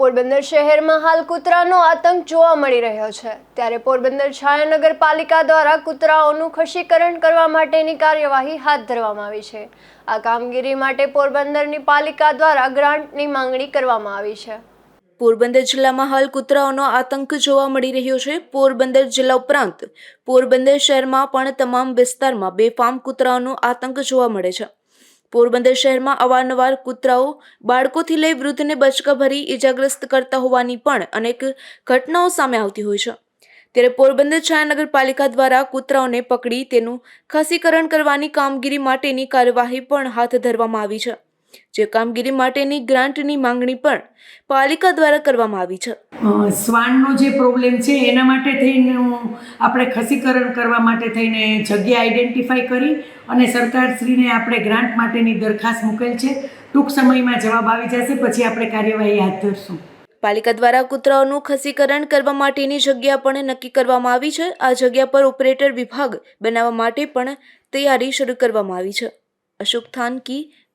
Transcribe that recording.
પોરબંદર શહેરમાં હાલ કૂતરાનો આતંક જોવા મળી રહ્યો છે. ત્યારે પોરબંદર છાયા નગરપાલિકા દ્વારા કૂતરાઓનું ખસીકરણ કરવા માટેની કાર્યવાહી હાથ ધરવામાં આવી છે. આ કામગીરી માટે પોરબંદરની પાલિકા દ્વારા ગ્રાન્ટની માંગણી કરવામાં આવી છે. પોરબંદર જિલ્લામાં હાલ કૂતરાઓનો આતંક જોવા મળી રહ્યો છે. પોરબંદર જિલ્લા ઉપરાંત પોરબંદર શહેરમાં પણ તમામ વિસ્તારમાં બેફામ કૂતરાઓનો આતંક જોવા મળે છે. પોરબંદર શહેરમાં અવારનવાર કૂતરાઓ બાળકોથી લઈ વૃદ્ધને બચકા ભરી ઇજાગ્રસ્ત કરતા હોવાની પણ અનેક ઘટનાઓ સામે આવતી હોય છે. ત્યારે પોરબંદર છાયા નગરપાલિકા દ્વારા કૂતરાઓને પકડી તેનું ખસીકરણ કરવાની કામગીરી માટેની કાર્યવાહી પણ હાથ ધરવામાં આવી છે. જે કામગીરી માટેની ગ્રાન્ટની માંગણી પણ પાલિકા દ્વારા કરવામાં આવી છે. શ્વાનનો જે પ્રોબ્લેમ છે એના માટે થઈને આપણે ખસીકરણ કરવા માટે થઈને જગ્યા આઈડેન્ટિફાઈ કરી અને સરકારશ્રીને આપણે ગ્રાન્ટ માટેની દરખાસ્ત મૂકેલ છે. ટૂંક સમયમાં જવાબ આવી જશે પછી આપણે કાર્યવાહી હાથ ધરશું. પાલિકા દ્વારા કૂતરાઓનું ખસીકરણ કરવા માટેની જગ્યા પણ નક્કી કરવામાં આવી છે. આ જગ્યા પર ઓપરેટર વિભાગ બનાવવા માટે પણ તૈયારી શરૂ કરવામાં આવી છે. અશોક થાનકી